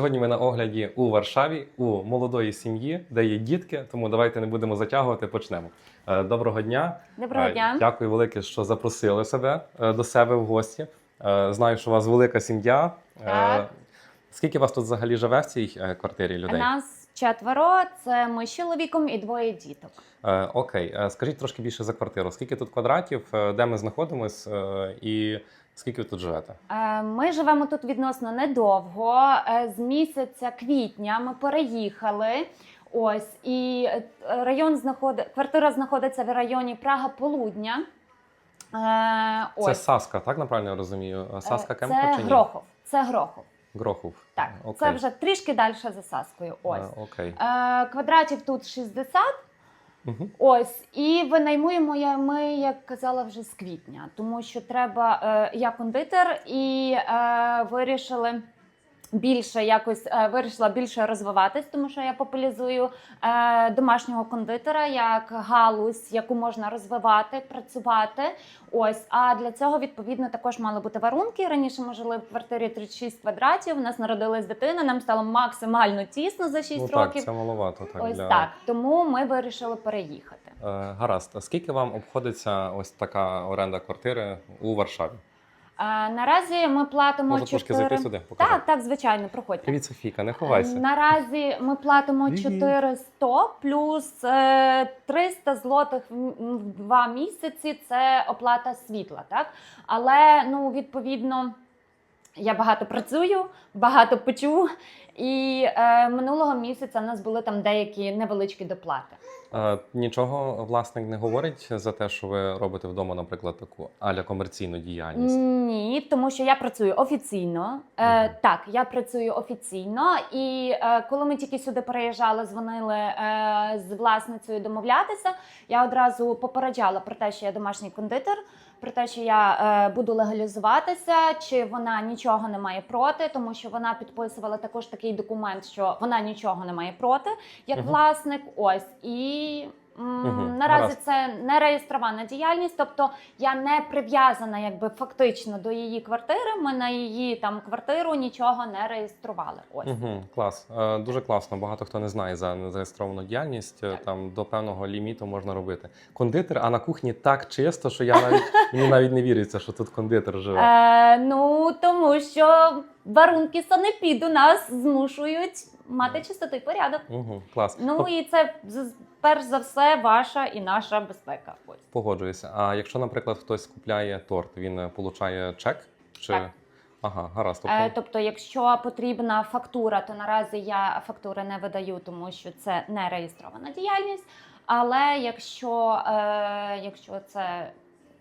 Сьогодні ми на огляді у Варшаві у молодої сім'ї, де є дітки. Тому давайте не будемо затягувати. Почнемо. Е, Доброго дня. Доброго Е, дня. Дякую велике, що запросили себе е, до себе в гості. Знаю, що у вас велика сім'я. Так. Скільки вас тут взагалі живе в цій квартирі людей? Нас четверо. Це ми з чоловіком і двоє діток. Окей, скажіть трошки більше за квартиру. Скільки тут квадратів, де ми знаходимось і скільки ви тут живете? Е, Ми живемо тут відносно недовго. Е, З місяця квітня ми переїхали. Ось і е, район знаходить квартира знаходиться в районі Прага Полудня. Е, Це Саска, так направильно я розумію? Саска Кемпа це чи ні? Грохов. Це Грохов. Грохов. Так, Окей. це вже трішки далі за Саскою. Ось Окей. Квадратів тут 60. Угу. Ось і винаймуємо я- ми, як казала, вже з квітня, тому що треба. Е, я кондитер і е, вирішили. Більше якось е, вирішила більше розвиватись, тому що я популяризую е, домашнього кондитера як галузь, яку можна розвивати, працювати. Ось а для цього відповідно також мали бути варунки. Раніше ми жили в квартирі 36 квадратів. У нас народилась дитина. Нам стало максимально тісно за 6 Ну так, років. це маловато. Так, Ось для... так. Тому ми вирішили переїхати. Е, гаразд. Скільки вам обходиться ось така оренда квартири у Варшаві? А, наразі ми платимо Можу трошки 4... зайти сюди? Покажу. Так, так, звичайно, проходьте. Привіт, Софійка, не ховайся. Наразі ми платимо Привіт. 400 плюс е, 300 злотих в два місяці. Це оплата світла, так? Але ну відповідно. Я багато працюю, багато печу, і е, минулого місяця в нас були там деякі невеличкі доплати. Е, нічого власник не говорить за те, що ви робите вдома, наприклад, таку аля комерційну діяльність. Ні, тому що я працюю офіційно. Е, Мгм. Так, я працюю офіційно. І е, коли ми тільки сюди переїжджали, дзвонили е, з власницею домовлятися. Я одразу попереджала про те, що я домашній кондитер, про те, що я е, буду легалізуватися, чи вона нічого не має проти, тому що вона підписувала також такий документ, що вона нічого не має проти, як угу. власник. Ось і. Мгм, Наразі гаразд. це не реєстрована діяльність, тобто я не прив'язана якби фактично до її квартири. Ми на її там квартиру нічого не реєстрували. Ось Угу, клас. Е, дуже класно. Багато хто не знає за незареєстровану діяльність. Е, Там до певного ліміту можна робити. Кондитер, а на кухні так чисто, що я навіть мені навіть не віриться, що тут кондитер живе. е, ну тому що варунки санепіду нас змушують мати чистоту і порядок. Угу, клас. Ну Тоб- і це перш за все ваша і наша безпека. Ось Погоджуюся. А якщо, наприклад, хтось купляє торт, він е, получає чек? Чи Так. ага, гаразд. Тобто... Е, тобто, якщо потрібна фактура, то наразі я фактури не видаю, тому що це не реєстрована діяльність. Але якщо, е, якщо це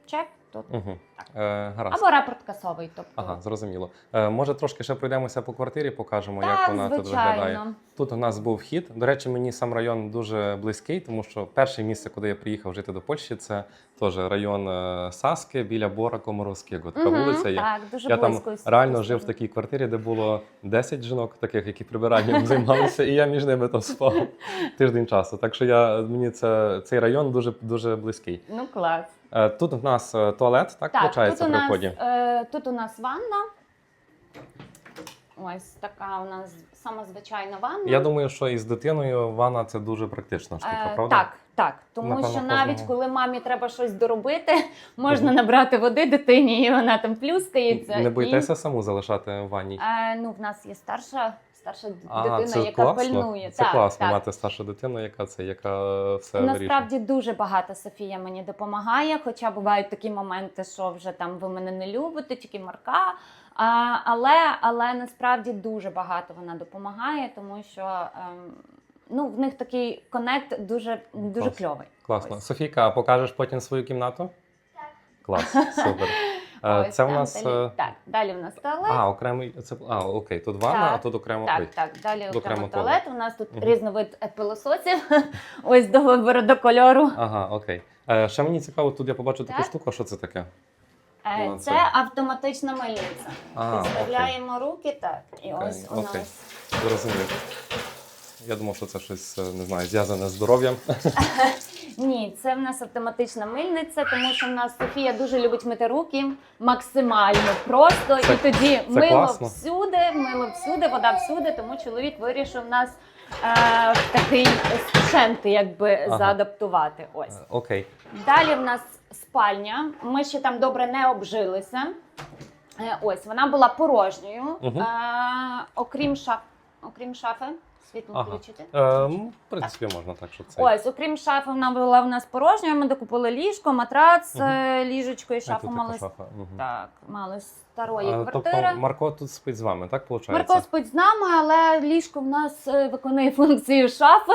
чек, то Угу. Е, гаразд. або рапорт касовий. Тобто Ага, зрозуміло. Е, може, трошки ще пройдемося по квартирі, покажемо, як так, вона тут виглядає. Тут у нас був вхід. До речі, мені сам район дуже близький, тому що перше місце, куди я приїхав жити до Польщі, це теж район е, Саски біля Бора Комаровського. Така Мгм, вулиця є. Так, дуже Я там близько. із реально жив в такій квартирі, де було 10 жінок, таких, які прибиранням займалися, і я між ними там спав тиждень часу. Так що я мені це цей район дуже дуже близький. Ну клас. Е, Тут в нас е, туалет, так, Так, виходить, тут у при нас вході. е, тут у нас ванна. Ось така у нас сама звичайна ванна. Я думаю, що із дитиною ванна це дуже практична штука, Е, правда? Так, так. Тому Напевно, що навіть кожного. коли мамі треба щось доробити, можна набрати води дитині, і вона там плюскається. Не і- саму залишати в ванні? Е, ну, в нас є старша, старша А, дитина, це яка класно. пильнує. Це так, класно так. мати старшу дитину, яка це, яка все вирішує. Насправді дуже багато Софія мені допомагає, хоча бувають такі моменти, що вже там ви мене не любите, тільки Марка. А, але, але насправді дуже багато вона допомагає, тому що ем, ну, в них такий конект дуже, дуже Клас. кльовий. Класно. Ось. Софійка, покажеш потім свою кімнату? Так. Клас, супер. Ось Це у там нас. Далі, е, так, далі в нас туалет. А, окремий. Це а, окей, тут ванна, Так, а тут окремо. Так, Ой. так, далі окремо окремо туалет. туалет. У нас тут Мгм. різновид е, пилососів. Ось до вибору до кольору. Ага, окей. Е, Ще мені цікаво, тут я побачу таку Так. штуку, що це таке? Е, Ну, Це це- автоматична мильниця. А, окей. Підставляємо руки, так. І Окей, ось у окей. нас. Зрозумів. Я думав, що це щось е, не знаю, зв'язане з здоров'ям. Ні, це в нас автоматична мильниця, тому що в нас Софія дуже любить мити руки максимально просто. Це- і тоді це мило класно. всюди, мило всюди, вода всюди. Тому чоловік вирішив нас е, в такий стушент, якби Ага. заадаптувати. Ось. Е, Окей. Далі в нас спальня. Ми ще там добре не обжилися. Е, Ось вона була порожньою, Мгм. е, окрім шаф, окрім шафи. Світло Ага. включити. Е, м, в принципі, можна так, що це. Ось, окрім шафи, вона була в нас порожньою. Ми докупили ліжко, матрац, Мгм. е, ліжечко і шафу мали. Мгм. Так, мали старої А, квартири. тобто Марко тут спить з вами, так виходить? Марко спить з нами, але ліжко в нас е, виконує функцію шафи,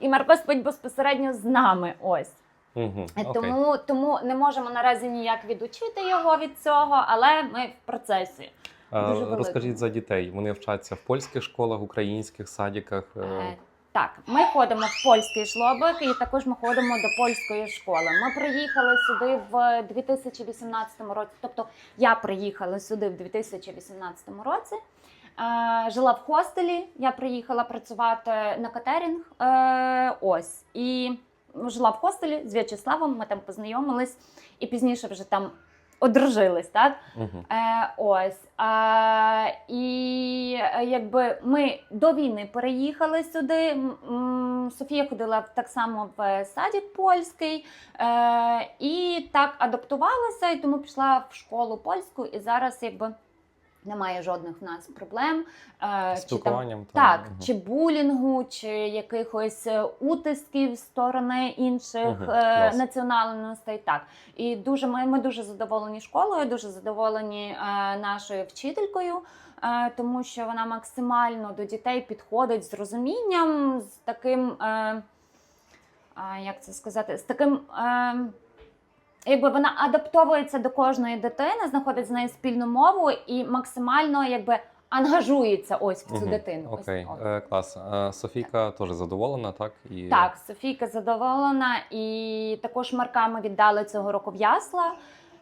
і Марко спить безпосередньо з нами. Ось. Угу. Е, Тому, тому не можемо наразі ніяк відучити його від цього, але ми в процесі. Великому. Розкажіть за дітей. Вони вчаться в польських школах, українських садиках. е, Е, Так, ми ходимо в польський жлобик і також ми ходимо до польської школи. Ми приїхали сюди в 2018 році. Тобто я приїхала сюди в 2018 році. Е, жила в хостелі. Я приїхала працювати на катерінг. Е, ось і жила в хостелі з В'ячеславом. Ми там познайомились і пізніше вже там одружились. Так Угу. Е, ось. А, і е, якби ми до війни переїхали сюди. М, Софія ходила так само в садик польський. Е, і так адаптувалася, і тому пішла в школу польську, і зараз якби. Немає жодних в нас проблем. Е, З чи там спілкуванням. так, мгм. чи булінгу, чи якихось е, утисків з сторони інших е, національностей. Так і дуже ми, ми дуже задоволені школою, дуже задоволені е, нашою вчителькою, е, тому що вона максимально до дітей підходить з розумінням, з таким. Е, як це сказати, з таким. Е, Якби вона адаптовується до кожної дитини, знаходить з нею спільну мову і максимально якби ангажується ось в цю Мгм. дитину. Окей, ось. е, клас. Е, Софійка теж задоволена, так? І... Так, Софійка задоволена, і також Марка ми віддали цього року в ясла.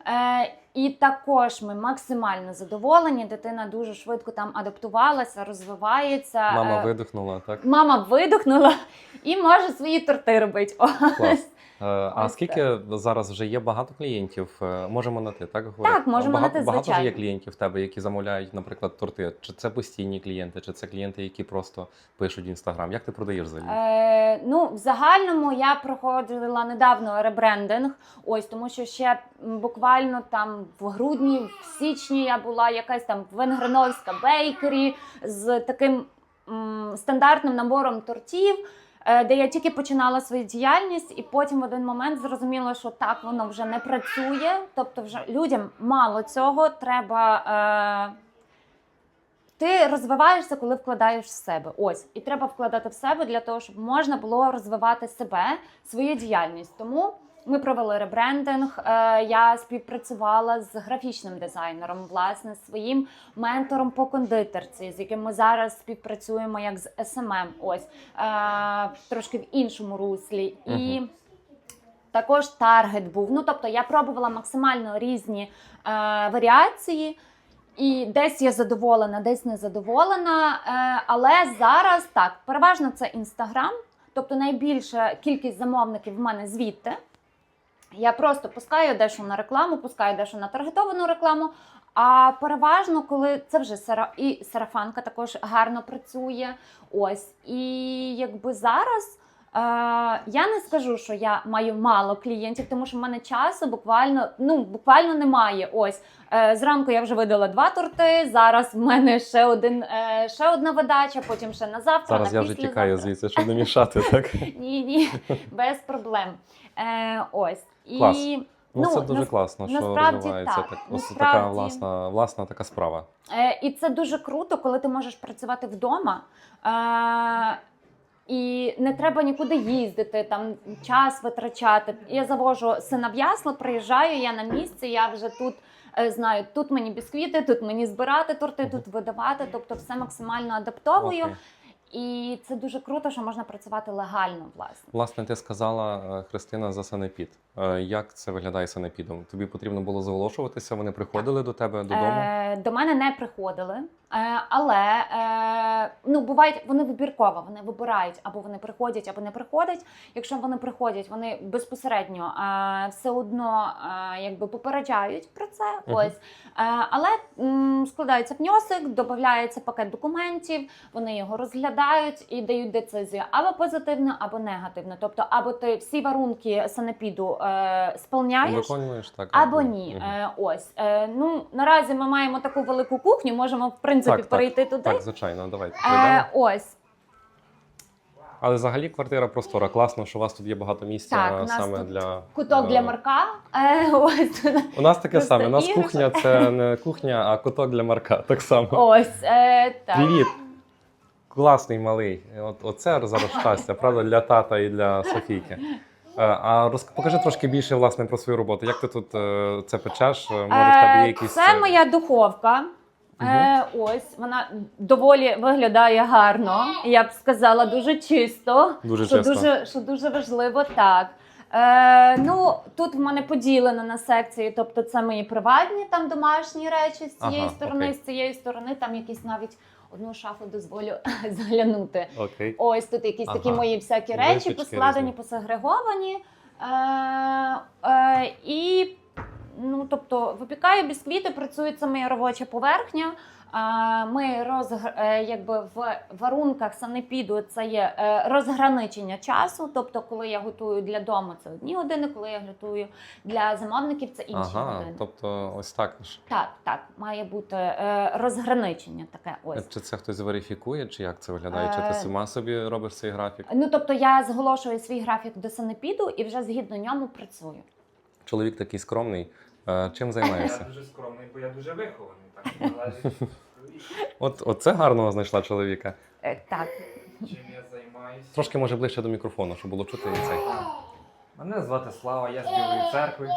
Е, і також ми максимально задоволені. Дитина дуже швидко там адаптувалася, розвивається. Мама Е, видихнула, так? мама видихнула і може свої торти робити. Клас. Е, А Ось скільки зараз вже є багато клієнтів? Е, Можемо на ти, так говорити? Так, можемо на багато, ти, Багато вже є клієнтів в тебе, які замовляють, наприклад, торти. Чи це постійні клієнти, чи це клієнти, які просто пишуть в інстаграм? Як ти продаєш взагалі? Е, ну, в загальному я проходила недавно ребрендинг. Ось тому, що ще буквально там в грудні, в січні я була якась там венгриновська бейкері з таким м, стандартним набором тортів. Е, Де я тільки починала свою діяльність, і потім в один момент зрозуміла, що так воно вже не працює. Тобто, вже людям мало цього. Треба е, ти розвиваєшся, коли вкладаєш в себе. Ось і треба вкладати в себе для того, щоб можна було розвивати себе, свою діяльність. Тому ми провели ребрендинг. Е, я співпрацювала з графічним дизайнером, власне, своїм ментором по кондитерці, з яким ми зараз співпрацюємо як з SMM, Ось е, трошки в іншому руслі. І також таргет був. Ну тобто я пробувала максимально різні е, варіації. І десь я задоволена, десь не задоволена. Е, але зараз так, переважно це інстаграм, тобто найбільша кількість замовників в мене звідти. Я просто пускаю дещо на рекламу, пускаю дещо на таргетовану рекламу. А переважно, коли це вже сара... і сарафанка також гарно працює. Ось. І якби зараз. Е, я не скажу, що я маю мало клієнтів, тому що в мене часу буквально ну буквально немає. Ось е, зранку я вже видала два торти. Зараз в мене ще один е, ще одна видача, потім ще на завтра. Зараз на я вже тікаю звідси, щоб не мішати, так? Ні, ні, без проблем. Е, ось і Клас. Ну, це Ну, дуже нас- класно, що розвивається так. так. Ось така власна, власна така справа. Е, і це дуже круто, коли ти можеш працювати вдома. Е, і не треба нікуди їздити, там час витрачати. Я завожу сина в ясла, приїжджаю, я на місці, я вже тут е, знаю, тут мені бісквіти, тут мені збирати торти, тут видавати. Тобто все максимально адаптовую. Окей. І це дуже круто, що можна працювати легально, власне. Власне, ти сказала е, Христина за санепід. Е, Як це виглядає санепідом? Тобі потрібно було зголошуватися? Вони приходили до тебе додому? Е, до мене не приходили. Е, але е, ну, бувають, вони вибірково, вони вибирають, або вони приходять, або не приходять. Якщо вони приходять, вони безпосередньо е, все одно якби попереджають про це. Мгм. Ось. Але складається внесок, додається пакет документів, вони його розглядають і дають децизію або позитивно, або негативно. Тобто, або ти всі варунки санепіду сповняєш. Виконуєш так. Або ні. Е, ось ну наразі ми маємо таку велику кухню. Можемо в принципі Так, так. перейти туди. Так, звичайно, давайте. Е, ось Але взагалі квартира простора. Класно, що у вас тут є багато місця Так, у нас саме тут для куток для Марка. Е, ось. У нас таке Просто саме. У нас кухня це не кухня, а куток для Марка. Так само. ось е, так. Привіт. Класний малий. От, оце зараз щастя, правда, для тата і для Софійки. Е, А роз... покажи трошки більше власне про свою роботу. Як ти тут е, це печеш? Може, в тебе є Е, якісь Це моя духовка. Е, ось вона доволі виглядає гарно. Я б сказала, дуже чисто. дуже що дуже, що дуже важливо, так. Е, ну, тут в мене поділено на секції, тобто це мої приватні там домашні речі з цієї Ага, сторони, окей. з цієї сторони, там якісь навіть одну шафу дозволю заглянути. Окей. Ось тут якісь такі Ага. мої всякі речі, Випічки поскладені, різні. посегреговані. Е, е, і ну, тобто, випікаю бісквіти, працює це моя робоча поверхня. Е, Ми роз, якби в варунках санепіду це є е, розграничення часу. Тобто, коли я готую для дому, це одні години, коли я готую для замовників, це інші Ага, години. тобто ось так ж. Так, так, має бути е, розграничення таке. Ось. Чи це хтось верифікує, чи як це виглядає? Чи ти Е, сама собі робиш цей графік? Ну тобто я зголошую свій графік до санепіду і вже згідно ньому працюю. Чоловік такий скромний. Е, Чим Я дуже скромний, бо я дуже вихований. Так. От, от це гарного знайшла чоловіка. Е, Так. Чим я займаюся? Трошки може ближче до мікрофону, щоб було чути і цей. Мене звати Слава, я з Білої церкви.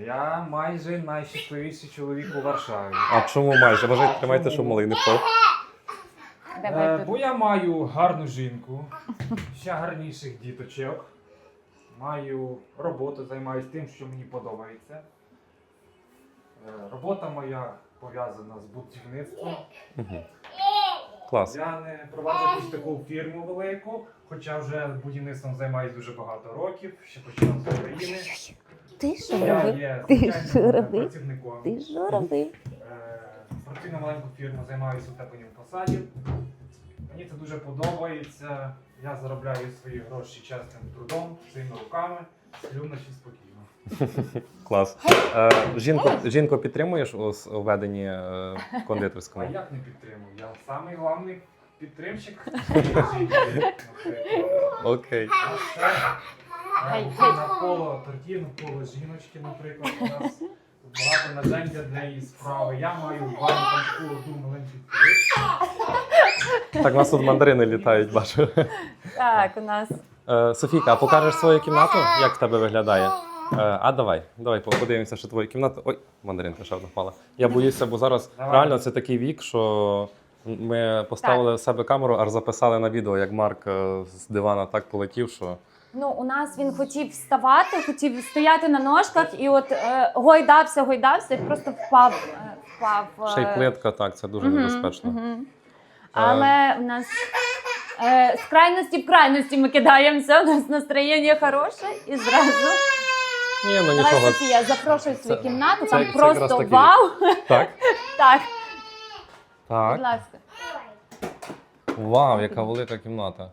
Я майже найщасливіший чоловік у Варшаві. А чому майже? Бажайте, тримайте, щоб малий не впав. Е, бо я маю гарну жінку, ще гарніших діточок. Маю роботу, займаюся тим, що мені подобається. Е, Робота моя пов'язана з будівництвом. Клас. Я не проваджу якусь таку фірму велику, хоча вже будівництвом займаюся дуже багато років, ще починав з України. Ти що Я робив? є Ти звичайним робив? працівником. Ти що робив? Е, Працюю на маленьку фірму, займаюся утепленням фасадів. Мені це дуже подобається. Я заробляю свої гроші чесним трудом, своїми руками, сплю вночі спокійно. Клас. Е, жінку, жінку підтримуєш у, с- у веденні е, А кондитерському? як не підтримую? Я самий головний підтримщик своєї жінки. наприклад. Окей. А ще, е, от навколо тортів, навколо жіночки, наприклад, у нас багато наrzędzia для її справи. Я маю ванні одну маленьку. Так, у нас тут мандарини літають, бачу. Так, у нас Е, Софійка, а покажеш свою кімнату? Як в тебе виглядає? Е, а давай, давай подивимося, що твою кімнату. Ой, мандаринка ще одна впала. Я боюся, бо зараз Давай. реально це такий вік, що ми поставили в себе камеру, аж записали на відео, як Марк е, з дивана так полетів, що. Ну у нас він хотів вставати, хотів стояти на ножках, і от е, гойдався, гойдався, і просто впав. е, впав е, Ще й плитка, так, це дуже мгм, небезпечно. мгм. Але в нас е, з крайності в крайності ми кидаємося. У нас настроєння хороше і зразу. Ні, ну Давай, нічого. Софія, запрошую в свою Це- кімнату. це- Там це якраз просто такий. вау. Так? Так, будь Так. ласка. Вау, яка велика кімната.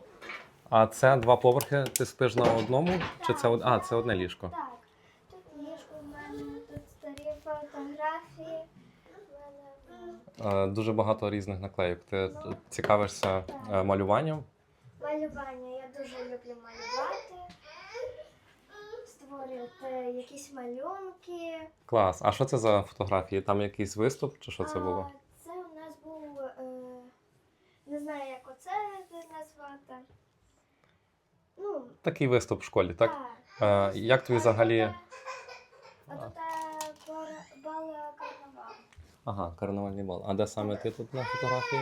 А це два поверхи. Ти спиш на одному? Чи це од- а, це одне ліжко? Так, тут ліжко в мене, тут старі фотографії. В мене Е, Дуже багато різних наклейок. Ти цікавишся е, малюванням? малювання. Я дуже люблю малювати, створювати якісь малюнки. Клас. А що це за фотографії? Там якийсь виступ, чи що це А, було? Це у нас був, е, не знаю, як оце назвати. Ну, Такий виступ в школі, так? Е, як тобі взагалі. А тут бор- бал карнавал. Ага, карнавальний бал. А де саме ти тут на фотографії?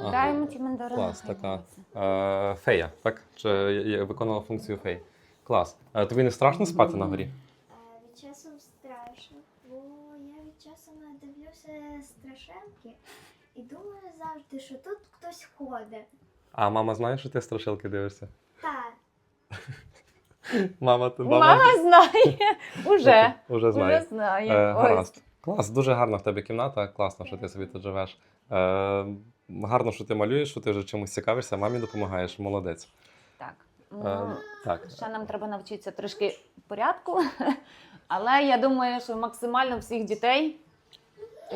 Ага. Дай йому ті мандарини. Клас, хай така дивиться. е, фея, так? Чи я- виконувала функцію феї? Клас. Е, тобі не страшно спати на горі? Е, Від часом страшно, бо я від часу не дивлюся страшилки і думаю завжди, що тут хтось ходить. А мама знає, що ти страшилки дивишся? Так. Мама, ти Мама знає. Уже. Уже Уже знає. знає. Е, Ось. гаразд. Клас, дуже гарна в тебе кімната, класно, що ти собі тут живеш. Е, гарно, що ти малюєш, що ти вже чимось цікавишся, мамі допомагаєш, молодець. Так. Е, Ну, так. Ще нам треба навчитися трішки порядку, але я думаю, що максимально всіх дітей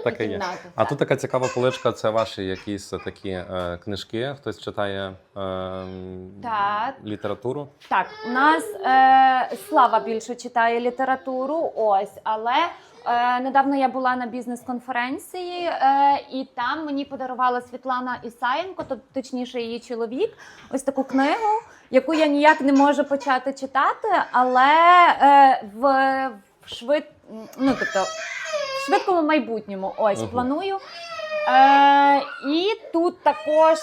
Так і є. А тут така цікава поличка, це ваші якісь такі е, книжки. Хтось читає е, Так. літературу. Так, у нас е, Слава більше читає літературу, ось, але е, недавно я була на бізнес-конференції, е, і там мені подарувала Світлана Ісаєнко, то точніше її чоловік, ось таку книгу, яку я ніяк не можу почати читати, але е, в, швид... ну, тобто, швидкому майбутньому ось Мгм. планую. Е, і тут також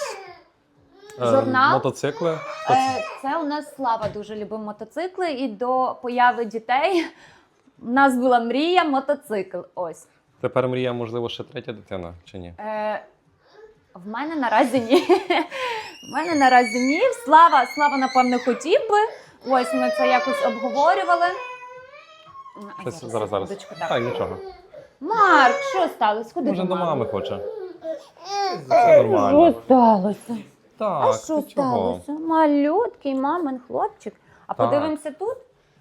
Е, Журнал. Мотоцикли. Хто це? Е, Це у нас слава дуже любив мотоцикли, і до появи дітей у нас була мрія мотоцикл. Ось Тепер мрія, можливо, ще третя дитина, чи ні? е, в мене наразі ні. В мене наразі ні. Слава, слава, напевно, хотів би. Ось ми це якось обговорювали. А, Щось зараз, зараз. секундочку, так. Так, нічого. Марк, що сталося? Куди Може, ти, до мама? мами хоче. Це нормально. Що сталося? Так, а що ти чого? сталося? Малюткий мамин хлопчик. А Так. подивимося тут?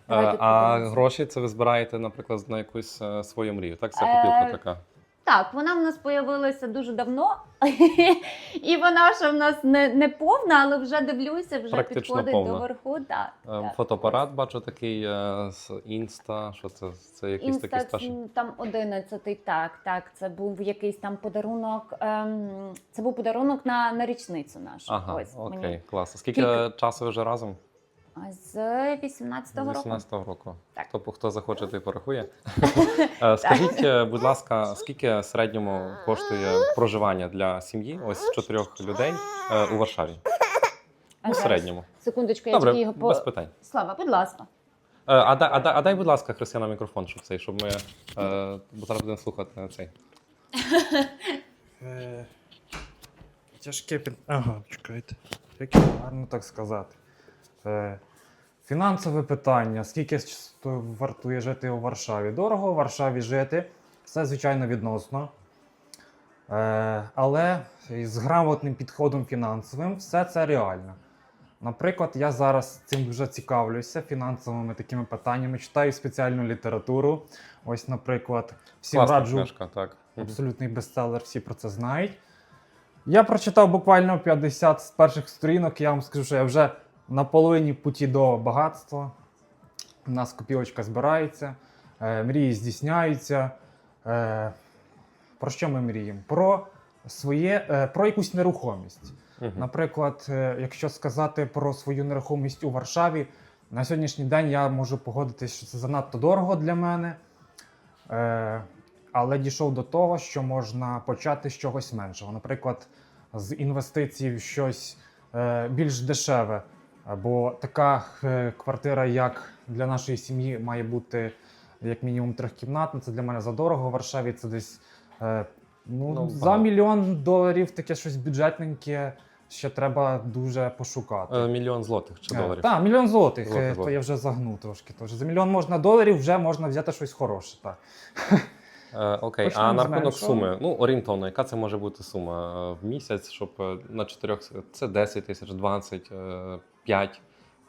Давай Е, тут А подивимося. гроші це ви збираєте, наприклад, на якусь е, свою мрію. Так, це Е, копілка така. Так, вона в нас появилася дуже давно, і вона ще в нас не, не повна, але вже дивлюся, вже Практично підходить повна. до верху. Так, Е, так. Фотоапарат бачу такий е, з інста. Що це? Це якийсь такий старший. там 11, так, так. Це був якийсь там подарунок. Ем, це був подарунок на, на річницю нашу. Ага, Ось окей, мені. клас. Скільки Тільки- часу ви вже разом? З 18-го року. 18-го року. Так. Хто, хто захоче, той порахує. Е, Скажіть, е, будь ласка, скільки в середньому коштує проживання для сім'ї, ось чотирьох людей е, у Варшаві? У середньому. Секундочку, я Добре, тільки його по... без питань. Слава, будь ласка. Е, А, дай- а, а дай, будь ласка, Христина, мікрофон, щоб цей, щоб ми. е, Бо зараз будемо слухати цей. Е, тяжке під... Ага, чекайте. Як його гарно так сказати. Е, фінансове питання. Скільки вартує жити у Варшаві? Дорого у Варшаві жити. Все, звичайно, відносно. Е, але з грамотним підходом фінансовим все це реально. Наприклад, я зараз цим дуже цікавлюся фінансовими такими питаннями, читаю спеціальну літературу. Ось, наприклад, всім Класна раджу книжка, так. Абсолютний бестселер, всі про це знають. Я прочитав буквально 50 з перших сторінок. Я вам скажу, що я вже на половині путі до багатства. У нас копілочка збирається, е, мрії здійсняються. Е, про що ми мріємо? Про своє, е, про якусь нерухомість. Наприклад, якщо сказати про свою нерухомість у Варшаві, на сьогоднішній день я можу погодитись, що це занадто дорого для мене. Але дійшов до того, що можна почати з чогось меншого. Наприклад, з інвестицій в щось більш дешеве. Бо така е, квартира, як для нашої сім'ї, має бути як мінімум трьохкімнатна. Це для мене задорого. В Варшаві це десь е, ну, Ну, за багато. мільйон доларів таке щось бюджетненьке. Ще треба дуже пошукати. Е, Мільйон злотих чи доларів. Так, мільйон злотих. Злотих, Е, То я вже загнув трошки. Тож за мільйон можна доларів, вже можна взяти щось хороше. Так. Е, окей, Почнемо а на рахунок суми, ну орієнтовно, яка це може бути сума е, в місяць, щоб е, на чотирьох це 10 тисяч, 20, е, 5.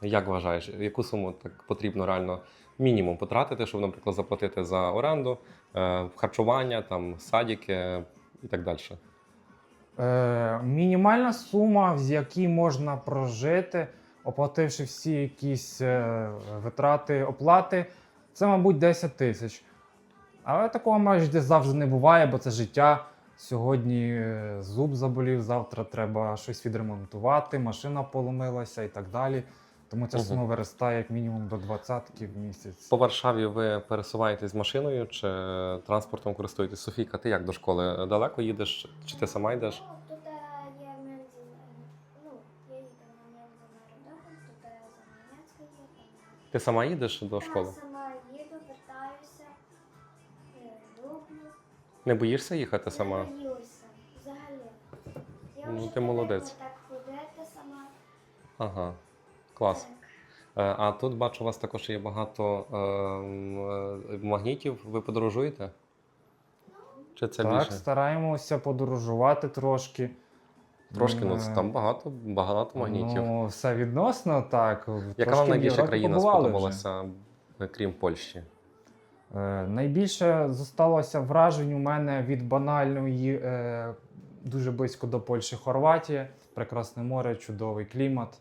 Як вважаєш, яку суму так потрібно реально мінімум потратити, щоб, наприклад, заплатити за оренду, е, харчування, там садики і так далі? Е, мінімальна сума, з якій можна прожити, оплативши всі якісь е, витрати, оплати, це, мабуть, 10 тисяч. Але такого майже завжди не буває, бо це життя. Сьогодні е, зуб заболів, завтра треба щось відремонтувати, машина поломилася і так далі. Тому ця сума виростає як мінімум до 20 в місяць. По Варшаві ви пересуваєтесь машиною чи транспортом користуєтесь? Софійка, ти як до школи? Далеко їдеш? Чи ти сама йдеш? Ну, тут е, є Мензен, ну, я їду на Мензен тут е, за Німецька. Ти сама їдеш до Я школи? Не боїшся їхати сама? Не боюся. Взагалі. Я Ну, вже ти молодець. так ходити сама. Ага, клас. Так. Е, А тут бачу, у вас також є багато е, е, магнітів. Ви подорожуєте? Чи це так, більше? стараємося подорожувати трошки. Трошки, ну М, там багато, багато магнітів. Ну, все відносно, так. Яка вам найбільша країна вже. сподобалася, е, крім Польщі? Е, найбільше зосталося вражень у мене від банальної, е, дуже близько до Польщі Хорватія. Прекрасне море, чудовий клімат.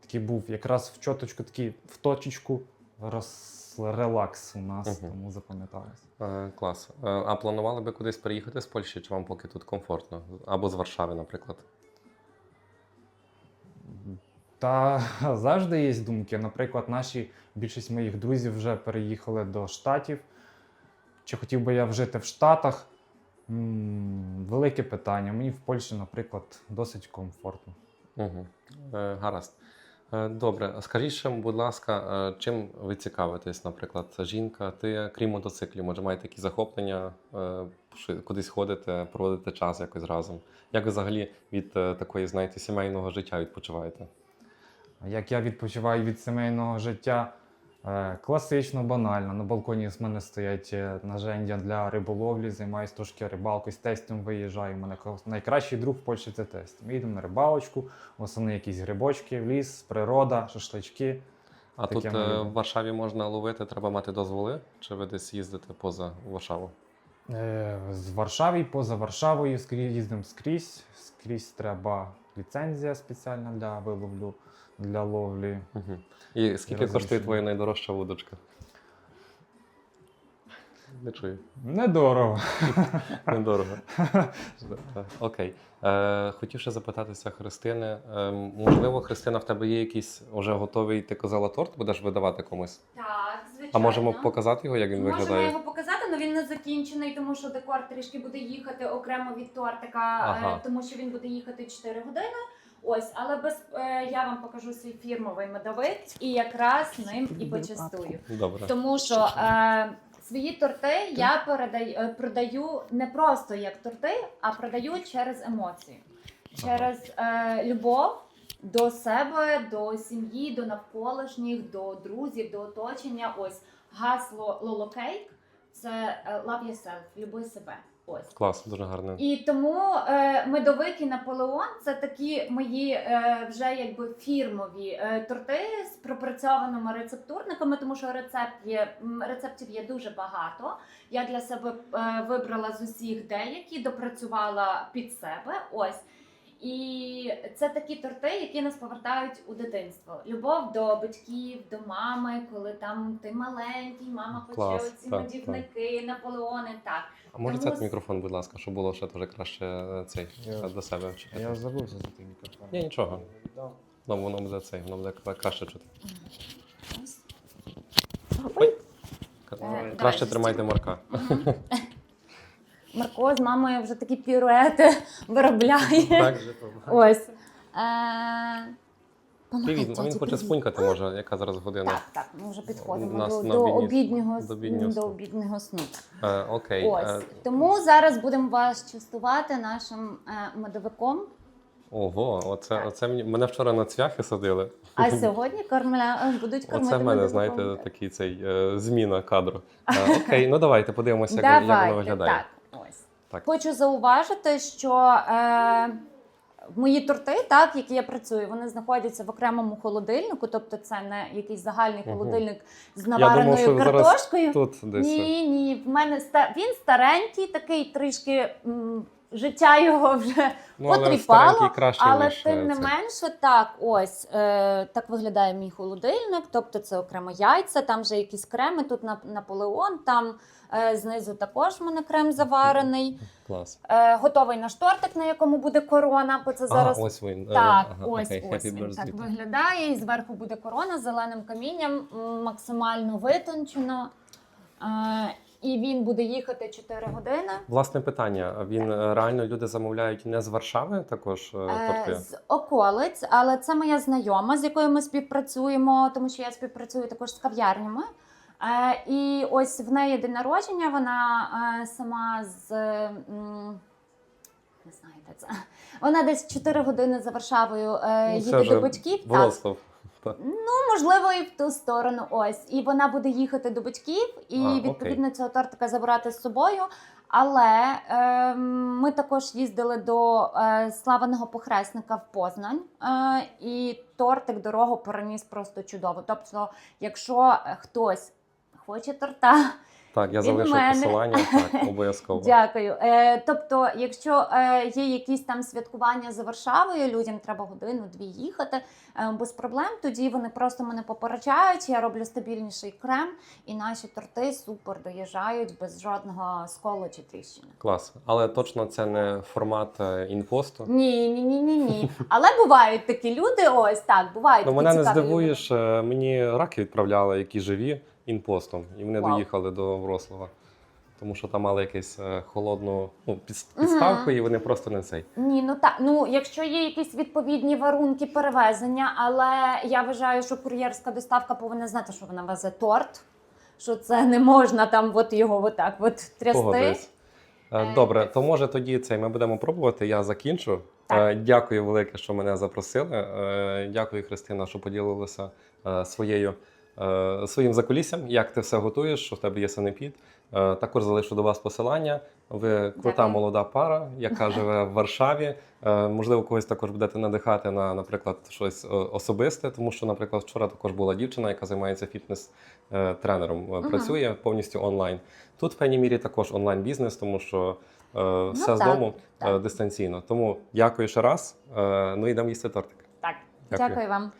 Такий був якраз в чоточку, такий в точечку роз, релакс у нас, Мгм. тому запам'яталось. Е, Клас. Е, А планували би кудись переїхати з Польщі, чи вам поки тут комфортно? Або з Варшави, наприклад. Та завжди є думки. Наприклад, наші більшість моїх друзів вже переїхали до Штатів. Чи хотів би я вжити в Штатах? Велике питання. Мені в Польщі, наприклад, досить комфортно. Угу. Е, гаразд. Е, добре, скажіть ще, будь ласка, е, чим ви цікавитесь, наприклад, жінка, ти, крім мотоциклів, може маєте якісь захоплення, е, кудись ходите, проводите час якось разом? Як ви взагалі від е, такої, знаєте, сімейного життя відпочиваєте? Як я відпочиваю від сімейного життя, е, класично, банально. На балконі з мене стоять е, нажендя для риболовлі, займаюся трошки рибалкою, з тестем виїжджаю. У мене найкращий друг в Польщі це тест. Ми їдемо на рибалочку, восени якісь грибочки, ліс, природа, шашлички. А Таке тут е, в Варшаві можна ловити, треба мати дозволи, чи ви десь їздите поза Варшаву? Е, З Варшави, поза Варшавою скрізь їздимо скрізь. Скрізь треба ліцензія спеціальна для виловлю, для ловлі. Угу. І скільки коштує розрішення. твоя найдорожча вудочка? Не чую. Недорого. Недорого. Так, Окей. Е, хотів ще запитатися Христини. Е, можливо, Христина, в тебе є якийсь уже готовий, ти казала, торт будеш видавати комусь? Так, звичайно. А можемо показати його, як він Можемо виглядає? його показати, але він не закінчений, тому що декор трішки буде їхати окремо від тортика, Ага. е, тому що він буде їхати 4 години. Ось, але без е, я вам покажу свій фірмовий медовик і якраз ним і почастую. Добре. Тому що е, свої торти я передаю, е, продаю не просто як торти, а продаю через емоції, через е, любов до себе, до сім'ї, до навколишніх, до друзів, до оточення. Ось гасло Cake – це е, love yourself, люби себе. Ось. Клас, дуже гарно. І тому е, медовик і Наполеон це такі мої е, вже якби фірмові е, торти з пропрацьованими рецептурниками, тому що рецепт є, рецептів є дуже багато. Я для себе е, вибрала з усіх деякі, допрацювала під себе. Ось. І це такі торти, які нас повертають у дитинство. Любов до батьків, до мами, коли там ти маленький, мама хоче Клас, оці так, медівники, наполеони. Так. А може тому це з- мікрофон, будь ласка, щоб було ще теж краще е, цей Я- е, до себе вчити. забувся за тим мікрофоном. Ні, нічого. Ну, воно буде цей, воно буде кра- краще чути. Ось. Ой. Е, Краще тримайте марка. Марко з мамою вже такі піруети виробляє. Так. Ось. Е, Привіт, він хоче привіт. спунькати, може, яка зараз година. Так, так, ми вже підходимо Нас до, на до, обідній- обіднього, до обіднього до сну. обіднього сну. Е, окей. Ось. Е, Тому зараз будемо вас частувати нашим е, медовиком. ого, оце, оце мені, мене вчора на цвяхи садили. А сьогодні кормля, е, будуть кормити Оце в мене, медовиком. знаєте, такий цей е, зміна кадру. Е, окей, ну давайте подивимося, як, як воно Давайте, виглядає. так. Так. Хочу зауважити, що е, мої торти, так, які я працюю, вони знаходяться в окремому холодильнику, тобто це не якийсь загальний Мгм. холодильник з Я думав, навареною що зараз картошкою. Тут десь. Ні, ні, в мене ста... він старенький, такий трішки м, життя його вже ну, але потріпало, краще, але тим не менше, так, ось е, так виглядає мій холодильник. Тобто це окремо яйця, там вже якісь креми, тут нап- Наполеон, там е, знизу також в мене крем заварений. Клас. Е, готовий наш тортик, на якому буде корона, бо це зараз. А, ось він. Е, Так, ага, ось окей, ось happy він так виглядає. І зверху буде корона з зеленим камінням, максимально витончено. Е, і він буде їхати 4 години. Власне питання: він е, реально люди замовляють не з Варшави також е, Е, торти? з околиць, але це моя знайома, з якою ми співпрацюємо, тому що я співпрацюю також з кав'ярнями. Е, і ось в неї день народження, вона е, сама з. м, Не знаєте це. Вона десь 4 години за Варшавою е, Ну, це їде вже до батьків. Так, Вроцлав. Ну, можливо, і в ту сторону. Ось. І вона буде їхати до батьків, і А, окей. відповідно цього тортика забирати з собою. Але е, ми також їздили до е, славаного похресника в Познань, е, і тортик дорогу переніс просто чудово. Тобто, якщо е, хтось хоче торта, Так, я залишу мене. посилання, так, обов'язково. Дякую. Е, тобто, якщо е, є якісь там святкування за Варшавою, людям треба годину-дві їхати е, без проблем. Тоді вони просто мене попереджають. Я роблю стабільніший крем, і наші торти супер доїжджають без жодного сколу чи тріщини. Клас. Але точно це не формат е, інпосту. Ні, ні, ні, ні, ні. Але бувають такі люди. Ось так, бувають. Ну, такі мене не цікаві здивуєш, е, мені раки відправляли, які живі інпостом, і вони Вау. доїхали до Врослава. Тому що там мали якусь е, холодну ну, під- підставку, і вони просто не цей. Ні, ну так. Ну, якщо є якісь відповідні варунки перевезення, але я вважаю, що кур'єрська доставка повинна знати, що вона везе торт, що це не можна там от його отак от трясти. Е, Е, Добре, то може тоді цей ми будемо пробувати. Я закінчу. Так. Дякую велике, що мене запросили. Дякую, Христина, що поділилася своєю. Е, Своїм закуліссям, як ти все готуєш, що в тебе є санепід. Е, Також залишу до вас посилання. Ви крута Дякую. молода пара, яка живе в Варшаві. Е, Можливо, когось також будете надихати на, наприклад, щось особисте, тому що, наприклад, вчора також була дівчина, яка займається фітнес-тренером, працює повністю онлайн. Тут в певній мірі також онлайн-бізнес, тому що е, все з так, дому так. дистанційно. Тому дякую ще раз. Ну і дам їсти тортик. Так, Дякую. дякую вам.